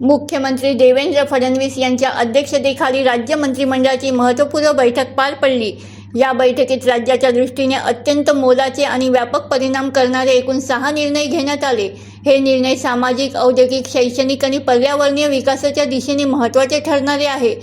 मुख्यमंत्री देवेंद्र फडणवीस यांच्या अध्यक्षतेखाली राज्य मंत्रिमंडळाची महत्त्वपूर्ण बैठक पार पडली. या बैठकीत राज्याच्या दृष्टीने अत्यंत मोलाचे आणि व्यापक परिणाम करणारे एकूण सहा निर्णय घेण्यात आले. हे निर्णय सामाजिक औद्योगिक शैक्षणिक आणि पर्यावरणीय विकासाच्या दिशेने महत्त्वाचे ठरणारे आहे.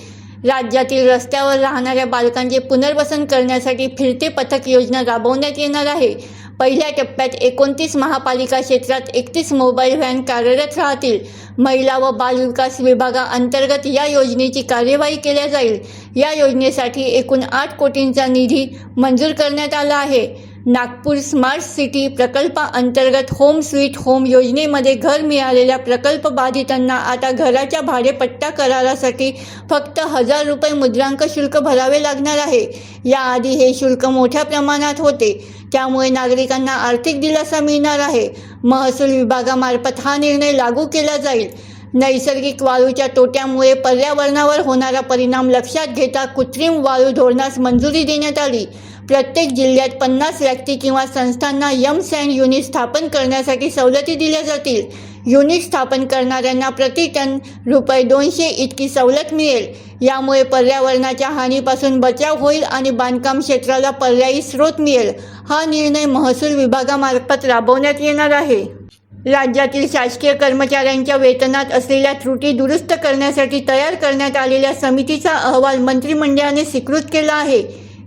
राज्यातील रस्त्यावर राहणाऱ्या बालकांचे पुनर्वसन करण्यासाठी फिरते पथक योजना राबवण्यात येणार आहे. पहिल्या टप्प्यात एकोणतीस महापालिका क्षेत्रात एकतीस मोबाईल व्हॅन कार्यरत राहतील. महिला व बालविकास विभागाअंतर्गत या योजनेची कार्यवाही केल्या जाईल. या योजनेसाठी एकूण आठ कोटींचा निधी मंजूर करण्यात आला आहे. नागपूर स्मार्ट सिटी प्रकल्पाअंतर्गत होम स्वीट होम योजनेमध्ये घर मिळालेल्या प्रकल्प बाधितांना आता घराच्या भाडेपट्टा करारासाठी फक्त हजार रुपये मुद्रांक शुल्क भरावे लागणार आहे. याआधी हे शुल्क मोठ्या प्रमाणात होते. त्यामुळे नागरिकांना आर्थिक दिलासा मिळणार आहे. महसूल विभागामार्फत हा निर्णय लागू केला जाईल. नैसर्गिक वाळूच्या तोट्यामुळे पर्यावरणावर होणारा परिणाम लक्षात घेता कृत्रिम वाळू धोरणास मंजुरी देण्यात आली. प्रत्येक जिल्ह्यात पन्नास व्यक्ती किंवा संस्थांना यम सँड युनिट स्थापन करण्यासाठी सवलती दिल्या जातील. युनिट स्थापन करणाऱ्यांना प्रति टन रुपये दोनशे इतकी सवलत मिळेल. यामुळे पर्यावरणाच्या हानीपासून बचाव होईल आणि बांधकाम क्षेत्राला पर्यायी स्रोत मिळेल. हा निर्णय महसूल विभागामार्फत राबवण्यात येणार आहे. राज्यातील शासकीय कर्मचाऱ्यांच्या वेतनात असलेल्या त्रुटी दुरुस्त करण्यासाठी तयार करण्यात आलेल्या समितीचा अहवाल मंत्रिमंडळाने स्वीकृत केला आहे.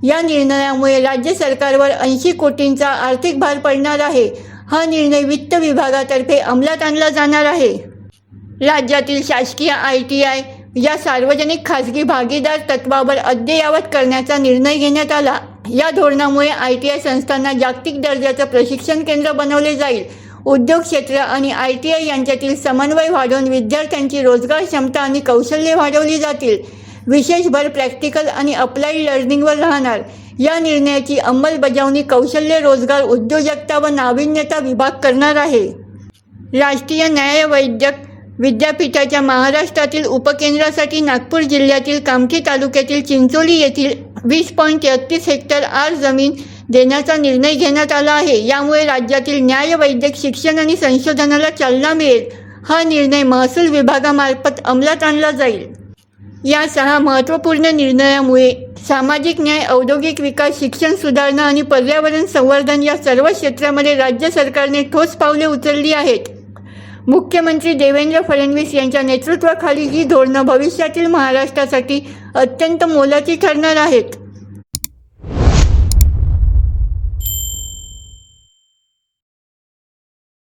या निर्णयामुळे राज्य सरकारवर ऐंशी कोटींचा आर्थिक भार पडणार आहे. हा निर्णय वित्त विभागातर्फे अंमलात आणला जाणार आहे. राज्यातील शासकीय आय टी आय या सार्वजनिक खाजगी भागीदार तत्वावर अद्ययावत करण्याचा निर्णय घेण्यात आला. या धोरणामुळे आय टी आय संस्थांना जागतिक दर्जाचं प्रशिक्षण केंद्र बनवले जाईल. उद्योग क्षेत्र आणि आय टी आय यांच्यातील समन्वय वाढवून विद्यार्थ्यांची रोजगार क्षमता आणि कौशल्ये वाढवली जातील. विशेष भर प्रॅक्टिकल आणि अप्लाईड लर्निंगवर राहणार. या निर्णयाची अंमलबजावणी कौशल्य रोजगार उद्योजकता व नाविन्यता विभाग करणार आहे. राष्ट्रीय न्यायवैद्यक विद्यापीठाच्या महाराष्ट्रातील उपकेंद्रासाठी नागपूर जिल्ह्यातील कामठी तालुक्यातील चिंचोली येथील वीस पॉईंट तेहत्तीस हेक्टर आर जमीन देण्याचा निर्णय घेण्यात आला आहे. यामुळे राज्यातील न्यायवैद्यक शिक्षण आणि संशोधनाला चालना मिळेल. हा निर्णय महसूल विभागामार्फत अंमलात आणला जाईल. या सहा महत्त्वपूर्ण निर्णयामुळे सामाजिक न्याय औद्योगिक विकास शिक्षण सुधारणा आणि पर्यावरण संवर्धन या सर्व क्षेत्रामध्ये राज्य सरकारने ठोस पावले उचलली आहेत. मुख्यमंत्री देवेंद्र फडणवीस यांच्या नेतृत्वाखाली ही धोरणं भविष्यातील महाराष्ट्रासाठी अत्यंत मोलाची ठरणार आहेत.